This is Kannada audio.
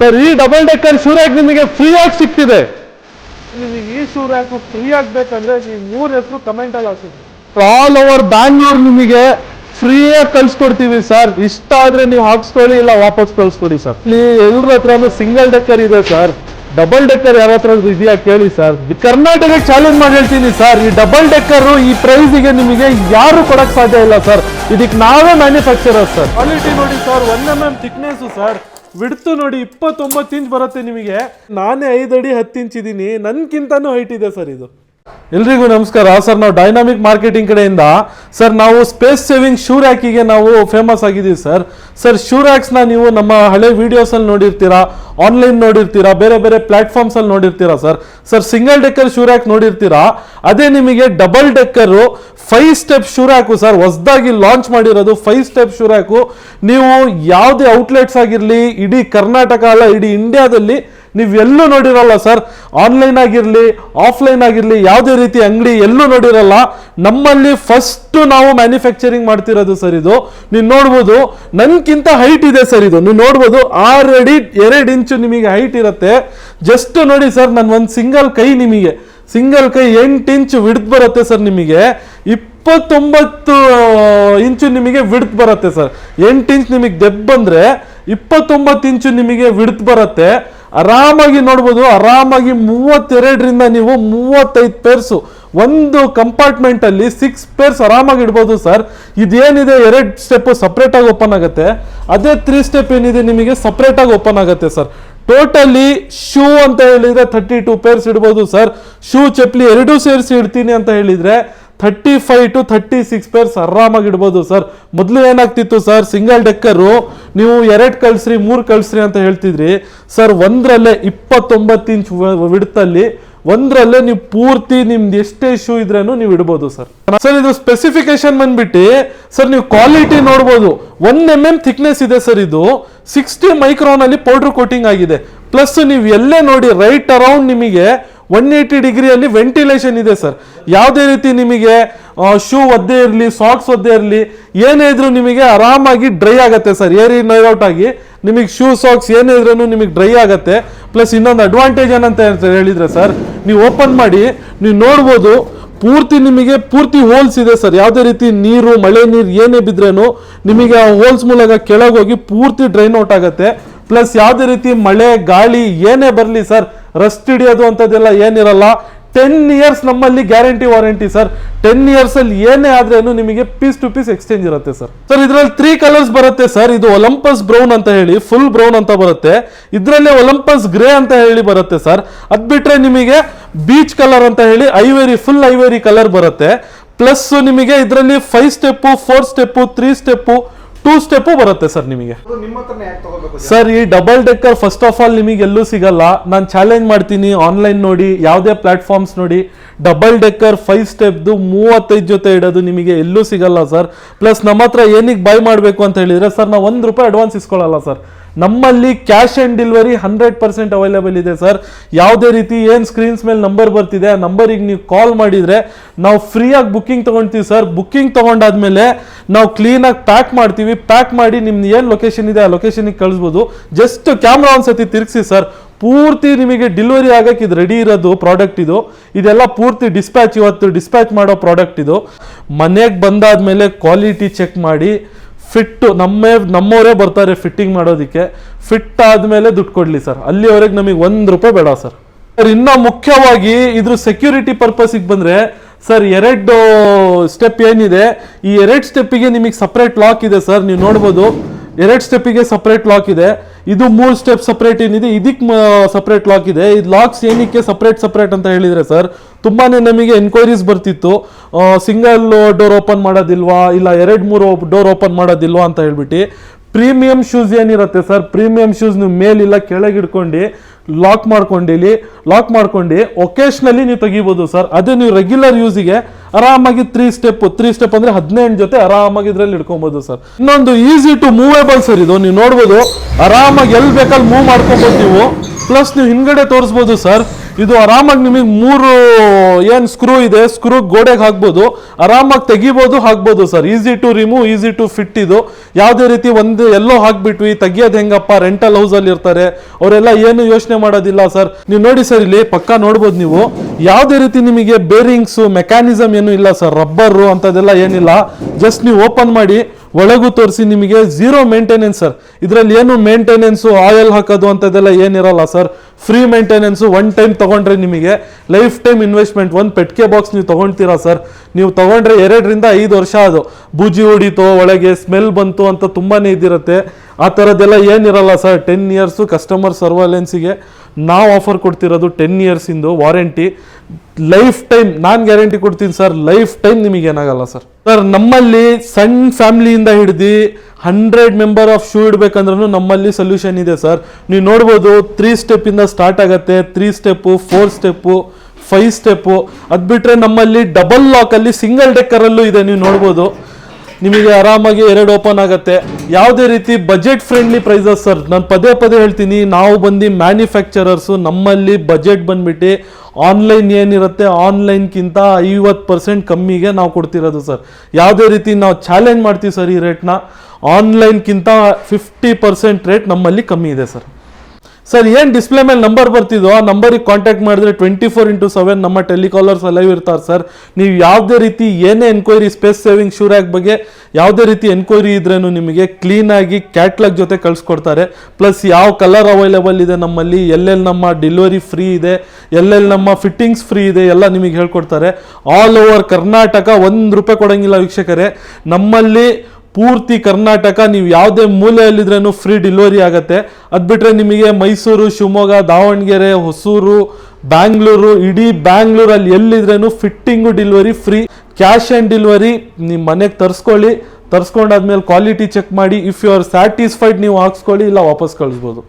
ಸರ್ ಈ ಡಬಲ್ ಡೆಕ್ಕರ್ ಸೂರ್ಯಾಕ್ ನಿಮಗೆ ಫ್ರೀ ಆಗಿ ಸಿಗ್ತಿದೆ ನಿಮಗೆ ಈ ಸೂರ್ಯಾಕ್ ಫ್ರೀ ಆಗ್ಬೇಕಂದ್ರೆ ನೀವು ಮೂರ್ ಹೆಸರು ಕಮೆಂಟ್ ಅಲ್ಲಿ ಹಾಕಿದ್ರಿ ಆಲ್ ಓವರ್ ಬ್ಯಾಂಗ್ಳೂರ್ ನಿಮಗೆ ಫ್ರೀಯಾಗಿ ಕಳ್ಸ್ಕೊಡ್ತೀವಿ ಸರ್ ಇಷ್ಟ ಆದ್ರೆ ನೀವು ಹಾಕ್ಸ್ಕೊಳ್ಳಿ ಇಲ್ಲ ವಾಪಸ್ ಕಳ್ಸ್ಕೊಡಿ ಸರ್ ಇಲ್ಲಿ ಎಲ್ರ ಹತ್ರನೂ ಸಿಂಗಲ್ ಡೆಕ್ಕರ್ ಇದೆ ಸರ್ ಡಬಲ್ ಡೆಕ್ಕರ್ ಯಾರ ಹತ್ರ ಇದೆಯಾ ಕೇಳಿ ಸರ್ ಕರ್ನಾಟಕ ಚಾಲೆಂಜ್ ಮಾಡಿ ಹೇಳ್ತೀನಿ ಸರ್ ಈ ಡಬಲ್ ಡೆಕ್ಕರ್ ಈ ಪ್ರೈಸಿಗೆ ನಿಮಗೆ ಯಾರು ಕೊಡಕ್ ಸಾಧ್ಯ ಇಲ್ಲ ಸರ್ ಇದಕ್ಕೆ ನಾವೇ ಮ್ಯಾನುಫ್ಯಾಕ್ಚರರ್ ಸರ್ ಕ್ವಾಲಿಟಿ ನೋಡಿ sir one M M thickness sir ಬಿಡ್ತು ನೋಡಿ ಇಪ್ಪತ್ತೊಂಬತ್ತು ಇಂಚ್ ಬರುತ್ತೆ ನಿಮಗೆ. ನಾನೇ ಐದು ಅಡಿ ಹತ್ತು ಇಂಚ್ ಇದ್ದೀನಿ ನನ್ಗಿಂತನೂ ಹೈಟ್ ಇದೆ ಸರ್ ಇದು. ಎಲ್ರಿಗೂ ನಮಸ್ಕಾರ. ಸರ್, ನಾವು ಡೈನಾಮಿಕ್ ಮಾರ್ಕೆಟಿಂಗ್ ಕಡೆಯಿಂದ, ಸರ್, ನಾವು ಸ್ಪೇಸ್ ಸೇವಿಂಗ್ ಶೂ ರ್ಯಾಕಿಗೆ ನಾವು ಫೇಮಸ್ ಆಗಿದ್ದೀವಿ, ಸರ್. ಸರ್ ಶೂ ರ್ಯಾಕ್ಸ್ನ ನೀವು ನಮ್ಮ ಹಳೆ ವೀಡಿಯೋಸಲ್ಲಿ ನೋಡಿರ್ತೀರಾ ಆನ್ಲೈನ್ ನೋಡಿರ್ತೀರಾ, ಬೇರೆ ಬೇರೆ ಪ್ಲಾಟ್ಫಾರ್ಮ್ಸಲ್ಲಿ ನೋಡಿರ್ತೀರಾ, sir? Sir single decker shoe rack ನೋಡಿರ್ತೀರಾ? ಅದೇ ನಿಮಗೆ double decker five step shoe rack sir, ಹೊಸದಾಗಿ ಲಾಂಚ್ ಮಾಡಿರೋದು ಫೈವ್ ಸ್ಟೆಪ್ ಶೂ ನೀವು ಯಾವುದೇ ಔಟ್ಲೆಟ್ಸ್ ಆಗಿರಲಿ, ಇಡೀ ಕರ್ನಾಟಕ ಅಲ್ಲ, ಇಡೀ ಇಂಡಿಯಾದಲ್ಲಿ ನೀವು ಎಲ್ಲೂ ನೋಡಿರಲ್ಲ ಸರ್ ಆನ್ಲೈನ್ ಆಗಿರಲಿ ಆಫ್ಲೈನ್ ಆಗಿರಲಿ, ಯಾವುದೇ ರೀತಿ ಅಂಗಡಿ ಎಲ್ಲೂ ನೋಡಿರಲ್ಲ. ನಮ್ಮಲ್ಲಿ ಫಸ್ಟ್ ನಾವು ಮ್ಯಾನುಫ್ಯಾಕ್ಚರಿಂಗ್ ಮಾಡ್ತಿರೋದು ಸರ್ ಇದು. ನೀವು ನೋಡ್ಬೋದು ನನ್ಗಿಂತ ಹೈಟ್ ಇದೆ ಸರ್ ಇದು. ನೀವು ನೋಡ್ಬೋದು ಆರು ಅಡಿ ಎರಡು ಇಂಚು ನಿಮಗೆ ಹೈಟ್ ಇರುತ್ತೆ. ಜಸ್ಟ್ ನೋಡಿ ಸರ್ ನನ್ನ ಒಂದು ಸಿಂಗಲ್ ಕೈ ನಿಮಗೆ. ಸಿಂಗಲ್ ಕೈ ಎಂಟು ಇಂಚು ವಿಡ್ತ್ ಬರುತ್ತೆ ಸರ್ ನಿಮಗೆ. ಇಪ್ಪತ್ತೊಂಬತ್ತು ಇಂಚು ನಿಮಗೆ ವಿಡ್ತ್ ಬರುತ್ತೆ ಸರ್. ಎಂಟು ಇಂಚ್ ನಿಮಗೆ ದೆಬ್ ಬಂದ್ರೆ ಇಪ್ಪತ್ತೊಂಬತ್ತು ಇಂಚು ನಿಮಗೆ ವಿಡ್ತ್ ಬರುತ್ತೆ. ಆರಾಮಾಗಿ ನೋಡ್ಬೋದು, ಆರಾಮಾಗಿ ಮೂವತ್ತೆರಡರಿಂದ ನೀವು ಮೂವತ್ತೈದು ಪೇರ್ಸು ಒಂದು ಕಂಪಾರ್ಟ್ಮೆಂಟ್ ಅಲ್ಲಿ ಸಿಕ್ಸ್ ಪೇರ್ಸ್ ಆರಾಮಾಗಿ ಇಡ್ಬೋದು ಸರ್. ಇದೇನಿದೆ, ಎರಡು ಸ್ಟೆಪ್ ಸಪ್ರೇಟಾಗಿ ಓಪನ್ ಆಗುತ್ತೆ. ಅದೇ ತ್ರೀ ಸ್ಟೆಪ್ ಏನಿದೆ ನಿಮಗೆ ಸಪ್ರೇಟಾಗಿ ಓಪನ್ ಆಗುತ್ತೆ ಸರ್. ಟೋಟಲಿ ಶೂ ಅಂತ ಹೇಳಿದ್ರೆ ಥರ್ಟಿ ಟೂ ಪೇರ್ಸ್ ಇಡ್ಬೋದು ಸರ್. ಶೂ ಚಪ್ಪಲಿ ಎರಡೂ ಸೇರಿಸಿ ಇಡ್ತೀನಿ ಅಂತ ಹೇಳಿದ್ರೆ thirty five to thirty six pairs ಆರಾಮಾಗಿ ಇಡ್ಬೋದು ಸರ್ ಮೊದಲು ಏನಾಗ್ತಿತ್ತು ಸರ್ ಸಿಂಗಲ್ ಡೆಕ್ಕರು ನೀವು ಎರಡು ಕಳಿಸ್ರಿ, ಮೂರು ಕಳಿಸ್ರಿ ಅಂತ ಹೇಳ್ತಿದ್ರಿ. ಸರ್ ಒಂದರಲ್ಲೇ ಇಪ್ಪತ್ತೊಂಬತ್ತು ಇಂಚ್ ವಿಡ್ತಲ್ಲಿ ಒಂದರಲ್ಲೇ ನೀವು ಪೂರ್ತಿ ನಿಮ್ದು ಎಷ್ಟೇ ಇಶ್ಯೂ ಇದ್ರೂ ನೀವು ಇಡ್ಬೋದು ಸರ್ ಸರ್ ಇದು ಸ್ಪೆಸಿಫಿಕೇಶನ್ ಬಂದ್ಬಿಟ್ಟು ಸರ್ ನೀವು ಕ್ವಾಲಿಟಿ ನೋಡ್ಬೋದು. ಒನ್ ಎಂ ಎಂ ಥಿಕ್ನೆಸ್ ಇದೆ ಸರ್ ಇದು. ಸಿಕ್ಸ್ಟಿ ಮೈಕ್ರೋನ್ ಅಲ್ಲಿ ಪೌಡರ್ ಕೋಟಿಂಗ್ ಆಗಿದೆ. ಪ್ಲಸ್ ನೀವು ಎಲ್ಲೇ ನೋಡಿ ರೈಟ್ ಅರೌಂಡ್ ನಿಮಗೆ ಒನ್ ಏಯ್ಟಿ ಡಿಗ್ರಿಯಲ್ಲಿ ವೆಂಟಿಲೇಷನ್ ಇದೆ ಸರ್ ಯಾವುದೇ ರೀತಿ ನಿಮಗೆ ಶೂ ಒದ್ದೆ ಇರಲಿ ಸಾಕ್ಸ್ ಒದ್ದೆ ಇರಲಿ, ಏನೇ ಇದ್ರೂ ನಿಮಗೆ ಆರಾಮಾಗಿ ಡ್ರೈ ಆಗುತ್ತೆ ಸರ್. ಏರಿ ನೈಔಟ್ ಆಗಿ ನಿಮಗೆ ಶೂ ಸಾಕ್ಸ್ ಏನೇ ಇದ್ರೂ ನಿಮಗೆ ಡ್ರೈ ಆಗುತ್ತೆ. ಪ್ಲಸ್ ಇನ್ನೊಂದು ಅಡ್ವಾಂಟೇಜ್ ಏನಂತ ಹೇಳಿದ್ರೆ ಸರ್, ನೀವು ಓಪನ್ ಮಾಡಿ, ನೀವು ನೋಡ್ಬೋದು, ಪೂರ್ತಿ ನಿಮಗೆ ಪೂರ್ತಿ ಹೋಲ್ಸ್ ಇದೆ ಸರ್. ಯಾವುದೇ ರೀತಿ ನೀರು, ಮಳೆ ನೀರು ಏನೇ ಬಿದ್ರೇನು ನಿಮಗೆ ಆ ಹೋಲ್ಸ್ ಮೂಲಕ ಕೆಳಗೆ ಹೋಗಿ ಪೂರ್ತಿ ಡ್ರೈನ್ ಔಟ್ ಆಗುತ್ತೆ. ಪ್ಲಸ್ ಯಾವುದೇ ರೀತಿ ಮಳೆ, ಗಾಳಿ ಏನೇ ಬರಲಿ ಸರ್ ರಸ್ಟ್ ಹಿಡಿಯೋದು ಅಂಥದ್ದೆಲ್ಲ ಏನಿರಲ್ಲ. ಟೆನ್ ಇಯರ್ಸ್ ನಮ್ಮಲ್ಲಿ guarantee warranty sir ten years ಅಲ್ಲಿ ಏನೇ ಆದ್ರೇನು ನಿಮಗೆ ಪೀಸ್ ಟು ಪೀಸ್ ಎಕ್ಸ್ಚೇಂಜ್ ಇರುತ್ತೆ ಸರ್ ಸರ್ ಇದರಲ್ಲಿ ತ್ರೀ ಕಲರ್ಸ್ ಬರುತ್ತೆ ಸರ್ ಇದು ಒಲಂಪಸ್ ಬ್ರೌನ್ ಅಂತ ಹೇಳಿ ಫುಲ್ ಬ್ರೌನ್ ಅಂತ ಬರುತ್ತೆ. ಇದರಲ್ಲೇ ಒಲಂಪಸ್ ಗ್ರೇ ಅಂತ ಹೇಳಿ ಬರುತ್ತೆ ಸರ್ ಅದ್ ಬಿಟ್ರೆ ನಿಮಗೆ ಬೀಚ್ ಕಲರ್ ಅಂತ ಹೇಳಿ ಐವೇರಿ ಫುಲ್ ಐವೇರಿ ಕಲರ್ ಬರುತ್ತೆ. ಪ್ಲಸ್ ನಿಮಗೆ ಇದರಲ್ಲಿ five step four step three step two step ಬರುತ್ತೆ ಸರ್ ನಿಮಗೆ. ಸರ್ ಈ double decker first of all ನಿಮಗೆ ಎಲ್ಲೂ ಸಿಗಲ್ಲ. ನಾನು ಚಾಲೆಂಜ್ ಮಾಡ್ತೀನಿ ಆನ್ಲೈನ್ ನೋಡಿ, ಯಾವುದೇ ಪ್ಲಾಟ್ಫಾರ್ಮ್ಸ್ ನೋಡಿ ಡಬಲ್ ಡೆಕ್ಕರ್ ಫೈವ್ ಸ್ಟೆಪ್ದು ಮೂವತ್ತೈದು ಜೊತೆ ಇಡೋದು ನಿಮಗೆ ಎಲ್ಲೂ ಸಿಗಲ್ಲ ಸರ್ ಪ್ಲಸ್ ನಮ್ಮ ಹತ್ರ ಏನಿಗೆ ಬೈ ಮಾಡಬೇಕು ಅಂತ ಹೇಳಿದರೆ ಸರ್ ನಾವು ಒಂದು ರೂಪಾಯಿ ಅಡ್ವಾನ್ಸ್ ಇಸ್ಕೊಳ್ಳಲ್ಲ ಸರ್ ನಮ್ಮಲ್ಲಿ cash on delivery hundred percent available ಇದೆ ಸರ್ ಯಾವುದೇ ರೀತಿ ಏನು ಸ್ಕ್ರೀನ್ಸ್ ಮೇಲೆ ನಂಬರ್ ಬರ್ತಿದೆ, ಆ ನಂಬರಿಗೆ ನೀವು ಕಾಲ್ ಮಾಡಿದರೆ ನಾವು ಫ್ರೀಯಾಗಿ ಬುಕ್ಕಿಂಗ್ ತೊಗೊಳ್ತೀವಿ ಸರ್ ಬುಕ್ಕಿಂಗ್ ತೊಗೊಂಡಾದ್ಮೇಲೆ ನಾವು ಕ್ಲೀನಾಗಿ ಪ್ಯಾಕ್ ಮಾಡ್ತೀವಿ. ಪ್ಯಾಕ್ ಮಾಡಿ ನಿಮ್ದು ಏನು ಲೊಕೇಶನ್ ಇದೆ, ಆ ಲೊಕೇಶನಿಗೆ ಕಳಿಸ್ಬೋದು. ಜಸ್ಟ್ ಕ್ಯಾಮ್ರಾ ಒಂದ್ಸತಿ ತಿರುಗಿಸಿ ಸರ್ ಪೂರ್ತಿ ನಿಮಗೆ ಡೆಲಿವರಿ ಆಗಕ್ಕೆ ಇದು ರೆಡಿ ಇರೋದು ಪ್ರಾಡಕ್ಟ್ ಇದು. ಇದೆಲ್ಲ ಪೂರ್ತಿ ಡಿಸ್ಪ್ಯಾಚ್ ಇವತ್ತು ಡಿಸ್ಪ್ಯಾಚ್ ಮಾಡೋ ಪ್ರಾಡಕ್ಟ್ ಇದು. ಮನೆಗೆ ಬಂದಾದ್ಮೇಲೆ ಕ್ವಾಲಿಟಿ ಚೆಕ್ ಮಾಡಿ ಫಿಟ್ ನಮ್ಮೇ, ನಮ್ಮವರೇ ಬರ್ತಾರೆ ಫಿಟ್ಟಿಂಗ್ ಮಾಡೋದಕ್ಕೆ. ಫಿಟ್ ಆದಮೇಲೆ ದುಡ್ಡು ಕೊಡಲಿ ಸರ್. ಅಲ್ಲಿವರೆಗೆ ನಮಗೆ ಒಂದು ರೂಪಾಯಿ ಬೇಡ ಸರ್. ಸರ್, ಇನ್ನು ಮುಖ್ಯವಾಗಿ ಇದ್ರ ಸೆಕ್ಯೂರಿಟಿ ಪರ್ಪಸಿಗೆ ಬಂದರೆ, ಸರ್, ಎರಡು ಸ್ಟೆಪ್ ಏನಿದೆ? ಈ ಎರಡು ಸ್ಟೆಪ್ಪಿಗೆ ನಿಮಗೆ ಸಪ್ರೇಟ್ ಲಾಕ್ ಇದೆ ಸರ್. ನೀವು ನೋಡ್ಬೋದು, ಎರಡು ಸ್ಟೆಪ್ಪಿಗೆ ಸಪ್ರೇಟ್ ಲಾಕ್ ಇದೆ. ಇದು ಮೂರು ಸ್ಟೆಪ್ ಸಪ್ರೇಟ್ ಏನಿದೆ? ಇದಕ್ಕೆ ಸಪ್ರೇಟ್ ಲಾಕ್ ಇದೆ. ಇದು ಲಾಕ್ಸ್ ಏನಕ್ಕೆ ಸಪ್ರೇಟ್ ಸಪ್ರೇಟ್ ಅಂತ ಹೇಳಿದ್ರೆ ಸರ್ ತುಂಬಾ ನಮಗೆ ಎನ್ಕ್ವೈರೀಸ್ ಬರ್ತಿತ್ತು. ಸಿಂಗಲ್ ಡೋರ್ ಓಪನ್ ಮಾಡೋದಿಲ್ವಾ? ಇಲ್ಲ ಎರಡು, ಮೂರು ಡೋರ್ ಓಪನ್ ಮಾಡೋದಿಲ್ವಾ ಅಂತ ಹೇಳ್ಬಿಟ್ಟು. ಪ್ರೀಮಿಯಂ ಶೂಸ್ ಏನಿರುತ್ತೆ ಸರ್ ಪ್ರೀಮಿಯಂ ಶೂಸ್ ನೀವು ಮೇಲಿಲ್ಲ ಕೆಳಗಿಡ್ಕೊಂಡು ಲಾಕ್ ಮಾಡ್ಕೊಂಡಿಲಿ. ಲಾಕ್ ಮಾಡ್ಕೊಂಡು ಒಕೇಶ್ನಲ್ಲಿ ನೀವು ತೆಗಿಬೋದು ಸರ್ ಅದೇ ನೀವು ರೆಗ್ಯುಲರ್ ಯೂಸಿಗೆ ಆರಾಮಾಗಿ ತ್ರೀ ಸ್ಟೆಪ್ ತ್ರೀ ಸ್ಟೆಪ್ ಅಂದ್ರೆ ಹದಿನೆಂಟು ಜೊತೆ ಆರಾಮಾಗಿ ಇದ್ರಲ್ಲಿ ಇಡ್ಕೊಬಹುದು ಸರ್. ಇನ್ನೊಂದು ಈಸಿ ಟು ಮೂವೇಬಲ್ ಸರ್ ಇದು, ನೀವು ನೋಡ್ಬೋದು. ಆರಾಮಾಗಿ ಎಲ್ಲಿ ಬೇಕಲ್ಲಿ ಮೂವ್ ಮಾಡ್ಕೊಬೋದು ನೀವು. ಪ್ಲಸ್ ನೀವು ಹಿಂದ್ಗಡೆ ತೋರಿಸ್ಬೋದು ಸರ್. ಇದು ಆರಾಮಾಗಿ ನಿಮಗೆ ಮೂರು, ಏನು ಸ್ಕ್ರೂ ಇದೆ ಸ್ಕ್ರೂ ಗೋಡೆಗೆ ಹಾಕ್ಬೋದು. ಆರಾಮಾಗಿ ತೆಗಿಬೋದು, ಹಾಕ್ಬೋದು sir. Easy to remove easy to fit ಇದು. ಯಾವುದೇ ರೀತಿ ಒಂದು ಎಲ್ಲೋ ಹಾಕ್ಬಿಟ್ವಿ, ತೆಗಿಯೋದು ಹೆಂಗಪ್ಪ? ರೆಂಟಲ್ ಹೌಸ್ ಅಲ್ಲಿ ಇರ್ತಾರೆ. ಅವರೆಲ್ಲ ಏನು ಯೋಚನೆ ಮಾಡೋದಿಲ್ಲ ಸರ್. ನೀವು ನೋಡಿ ಸರ್ ಇಲ್ಲಿ, ಪಕ್ಕ ನೋಡ್ಬೋದು ನೀವು. ಯಾವುದೇ ರೀತಿ ನಿಮಗೆ ಬೇರಿಂಗ್ಸು ಮೆಕ್ಯಾನಿಸಮ್ ಏನು ಇಲ್ಲ ಸರ್. ರಬ್ಬರು ಅಂಥದ್ದೆಲ್ಲ ಏನಿಲ್ಲ. ಜಸ್ಟ್ ನೀವು ಓಪನ್ ಮಾಡಿ ಒಳಗೂ ತೋರಿಸಿ ನಿಮಗೆ ಝೀರೋ ಮೇಂಟೆನೆನ್ಸ್ ಸರ್ ಇದರಲ್ಲಿ ಏನು ಮೇಂಟೆನೆನ್ಸು ಆಯಿಲ್ ಹಾಕೋದು ಅಂಥದ್ದೆಲ್ಲ ಏನಿರಲ್ಲ sir free maintenance one time ತಗೊಂಡ್ರೆ ನಿಮಗೆ ಲೈಫ್ ಟೈಮ್ ಇನ್ವೆಸ್ಟ್ಮೆಂಟ್ ಒಂದು ಪೆಟ್ಕೆ ಬಾಕ್ಸ್ ನೀವು ತೊಗೊಳ್ತೀರಾ ಸರ್ ನೀವು ತೊಗೊಂಡ್ರೆ ಎರಡರಿಂದ ಐದು ವರ್ಷ ಅದು. ಬೂಜಿ ಹೊಡಿತು, ಒಳಗೆ ಸ್ಮೆಲ್ ಬಂತು ಅಂತ ತುಂಬಾ ಇದಿರುತ್ತೆ. ಆ ಥರದ್ದೆಲ್ಲ ಏನಿರಲ್ಲ ಸರ್ ಟೆನ್ ಇಯರ್ಸು ಕಸ್ಟಮರ್ ಸರ್ವಲೆನ್ಸಿಗೆ ನಾವು ಆಫರ್ ಕೊಡ್ತಿರೋದು ಟೆನ್ ಇಯರ್ಸಿಂದು ವಾರಂಟಿ ಲೈಫ್ ಟೈಮ್ ನಾನು ಗ್ಯಾರಂಟಿ ಕೊಡ್ತೀನಿ ಸರ್ ಲೈಫ್ ಟೈಮ್ ನಿಮಗೆ ಏನಾಗಲ್ಲ ಸರ್. ಸರ್, ನಮ್ಮಲ್ಲಿ ಸಣ್ಣ ಫ್ಯಾಮ್ಲಿಯಿಂದ ಹಿಡ್ದು ಹಂಡ್ರೆಡ್ ಮೆಂಬರ್ ಆಫ್ ಶೂ ಇಡಬೇಕಂದ್ರೂ ನಮ್ಮಲ್ಲಿ ಸೊಲ್ಯೂಷನ್ ಇದೆ ಸರ್. ನೀವು ನೋಡ್ಬೋದು ತ್ರೀ ಸ್ಟೆಪ್ಪಿಂದ ಸ್ಟಾರ್ಟ್ ಆಗುತ್ತೆ three step four step five step ಅದು ಬಿಟ್ಟರೆ ನಮ್ಮಲ್ಲಿ ಡಬಲ್ ಲಾಕಲ್ಲಿ ಸಿಂಗಲ್ ಡೆಕ್ಕರಲ್ಲೂ ಇದೆ, ನೀವು ನೋಡ್ಬೋದು. ನಿಮಗೆ ಆರಾಮಾಗಿ ಎರಡು ಓಪನ್ ಆಗುತ್ತೆ. ಯಾವುದೇ ರೀತಿ ಬಜೆಟ್ ಫ್ರೆಂಡ್ಲಿ ಪ್ರೈಸಸ್ ಸರ್ ನಾನು ಪದೇ ಪದೇ ಹೇಳ್ತೀನಿ, ನಾವು ಬಂದು ಮ್ಯಾನುಫ್ಯಾಕ್ಚರರ್ಸು ನಮ್ಮಲ್ಲಿ ಬಜೆಟ್ ಬಂದ್ಬಿಟ್ಟು ಆನ್ಲೈನ್ ಏನಿರುತ್ತೆ ಆನ್ಲೈನ್ಗಿಂತ ಐವತ್ತು ಪರ್ಸೆಂಟ್ ಕಮ್ಮಿಗೆ ನಾವು ಕೊಡ್ತಿರೋದು ಸರ್ ಯಾವುದೇ ರೀತಿ ನಾವು ಚಾಲೆಂಜ್ ಮಾಡ್ತೀವಿ ಸರ್ ಈ ರೇಟ್ನ ಆನ್ಲೈನ್ಗಿಂತ ಫಿಫ್ಟಿ ಪರ್ಸೆಂಟ್ ರೇಟ್ ನಮ್ಮಲ್ಲಿ ಕಮ್ಮಿ ಇದೆ ಸರ್ ಸರ್, ಏನು ಡಿಸ್ಪ್ಲೇ ಮೇಲೆ ನಂಬರ್ ಬರ್ತಿದೋ ಆ ನಂಬರಿಗೆ ಕಾಂಟ್ಯಾಕ್ಟ್ ಮಾಡಿದ್ರೆ ಟ್ವೆಂಟಿ ಫೋರ್ ಇಂಟು ಸೆವೆನ್ ನಮ್ಮ ಟೆಲಿಕಾಲರ್ಸ್ ಲೈವ್ ಇರ್ತಾರೆ ಸರ್. ನೀವು ಯಾವುದೇ ರೀತಿ ಏನೇ ಎನ್ಕ್ವೈರಿ ಸ್ಪೇಸ್ ಸೇವಿಂಗ್ ಶೂರ್ಯಾಕ್ ಬಗ್ಗೆ ಯಾವುದೇ ರೀತಿ ಎನ್ಕ್ವೈರಿ ಇದ್ರೂ ನಿಮಗೆ ಕ್ಲೀನಾಗಿ ಕ್ಯಾಟ್ಲಾಗ್ ಜೊತೆ ಕಳಿಸ್ಕೊಡ್ತಾರೆ. ಪ್ಲಸ್ ಯಾವ ಕಲರ್ ಅವೈಲೇಬಲ್ ಇದೆ ನಮ್ಮಲ್ಲಿ, ಎಲ್ಲೆಲ್ಲಿ ನಮ್ಮ ಡೆಲಿವರಿ ಫ್ರೀ ಇದೆ, ಎಲ್ಲೆಲ್ಲಿ ನಮ್ಮ ಫಿಟ್ಟಿಂಗ್ಸ್ ಫ್ರೀ ಇದೆ, ಎಲ್ಲ ನಿಮಗೆ ಹೇಳ್ಕೊಡ್ತಾರೆ. ಆಲ್ ಓವರ್ ಕರ್ನಾಟಕ ಒಂದು ರೂಪಾಯಿ ಕೊಡೋಂಗಿಲ್ಲ ವೀಕ್ಷಕರೇ. ನಮ್ಮಲ್ಲಿ ಪೂರ್ತಿ ಕರ್ನಾಟಕ, ನೀವು ಯಾವುದೇ ಮೂಲೆಯಲ್ಲಿದ್ರೂ ಫ್ರೀ ಡಿಲಿವರಿ ಆಗುತ್ತೆ. ಅದು ಬಿಟ್ಟರೆ ನಿಮಗೆ ಮೈಸೂರು, ಶಿವಮೊಗ್ಗ, ದಾವಣಗೆರೆ, ಹೊಸೂರು, ಬ್ಯಾಂಗ್ಳೂರು, ಇಡೀ ಬ್ಯಾಂಗ್ಳೂರಲ್ಲಿ ಎಲ್ಲಿದ್ರೂ fitting delivery free cash and delivery ನಿಮ್ಮ ಮನೆಗೆ ತರಿಸ್ಕೊಳ್ಳಿ. ತರಿಸ್ಕೊಂಡಾದ್ಮೇಲೆ ಕ್ವಾಲಿಟಿ ಚೆಕ್ ಮಾಡಿ. ಇಫ್ ಯು ಆರ್ ಸ್ಯಾಟಿಸ್ಫೈಡ್ ನೀವು ಹಾಕ್ಸ್ಕೊಳ್ಳಿ, ಇಲ್ಲ ವಾಪಸ್ ಕಳಿಸ್ಬೋದು.